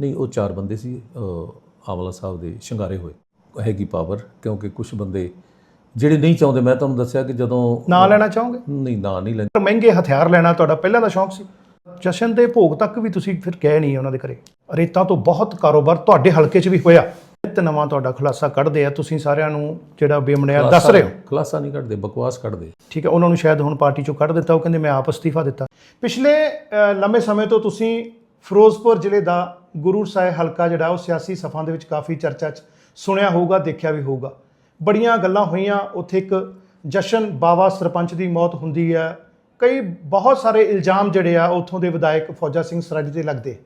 ਨਹੀਂ ਉਹ ਚਾਰ ਬੰਦੇ ਸੀ ਆਮਲਾ ਸਾਹਿਬ ਦੇ ਸ਼ਿੰਗਾਰੇ ਹੋਏ। ਹੈਗੀ ਪਾਵਰ ਕਿਉਂਕਿ ਕੁਝ ਬੰਦੇ ਜਿਹੜੇ ਨਹੀਂ ਚਾਹੁੰਦੇ ਮੈਂ ਤੁਹਾਨੂੰ ਦੱਸਿਆ ਕਿ ਜਦੋਂ ਨਾਂ ਲੈਣਾ ਚਾਹੋਗੇ? ਨਹੀਂ ਨਾ ਨਹੀਂ ਪਰ ਮਹਿੰਗੇ ਹਥਿਆਰ ਲੈਣਾ ਤੁਹਾਡਾ ਪਹਿਲਾਂ ਦਾ ਸ਼ੌਂਕ ਸੀ। ਜਸ਼ਨ ਦੇ ਭੋਗ ਤੱਕ ਵੀ ਤੁਸੀਂ ਫਿਰ ਗਏ ਨਹੀਂ ਉਹਨਾਂ ਦੇ ਘਰੇ। ਰੇਤਾਂ ਤੋਂ ਬਹੁਤ ਕਾਰੋਬਾਰ ਤੁਹਾਡੇ ਹਲਕੇ 'ਚ ਵੀ ਹੋਇਆ। ਤੇ ਨਵਾਂ ਤੁਹਾਡਾ ਖੁਲਾਸਾ ਕੱਢਦੇ ਆ। ਤੁਸੀਂ ਸਾਰਿਆਂ ਨੂੰ ਜਿਹੜਾ ਬੇਮਣਿਆ ਦੱਸ ਰਹੇ ਹੋ। ਖਲਾਸਾ ਨਹੀਂ ਕੱਢਦੇ ਬਕਵਾਸ ਕੱਢਦੇ। ਠੀਕ ਹੈ ਉਹਨਾਂ ਨੂੰ ਸ਼ਾਇਦ ਹੁਣ ਪਾਰਟੀ ਚੋਂ ਕੱਢ ਦਿੱਤਾ। ਉਹ ਕਹਿੰਦੇ ਮੈਂ ਆਪ ਅਸਤੀਫਾ ਦਿੱਤਾ। ਪਿਛਲੇ ਲੰਮੇ ਸਮੇਂ ਤੋਂ ਤੁਸੀਂ ਫਿਰੋਜ਼ਪੁਰ ਜ਼ਿਲ੍ਹੇ ਦਾ ਗੁਰੂ ਸਾਹਿਬ ਹਲਕਾ ਜਿਹੜਾ ਉਹ ਸਿਆਸੀ ਸਫਾਂ ਦੇ ਵਿੱਚ ਕਾਫੀ ਚਰਚਾ 'ਚ ਸੁਣਿਆ ਹੋਊਗਾ, ਦੇਖਿਆ ਵੀ ਹੋਊਗਾ। ਬੜੀਆਂ ਗੱਲਾਂ ਹੋਈਆਂ, ਉੱਥੇ ਇੱਕ ਜਸ਼ਨ ਬਾਵਾ ਸਰਪੰਚ ਦੀ ਮੌਤ ਹੁੰਦੀ ਹੈ। ਕਈ ਬਹੁਤ ਸਾਰੇ ਇਲਜ਼ਾਮ ਜਿਹੜੇ ਆ, ਉੱਥੋਂ ਦੇ ਵਿਧਾਇਕ ਫੌਜਾ ਸਿੰਘ ਸਰਾਜੀ ਤੇ ਲੱਗਦੇ।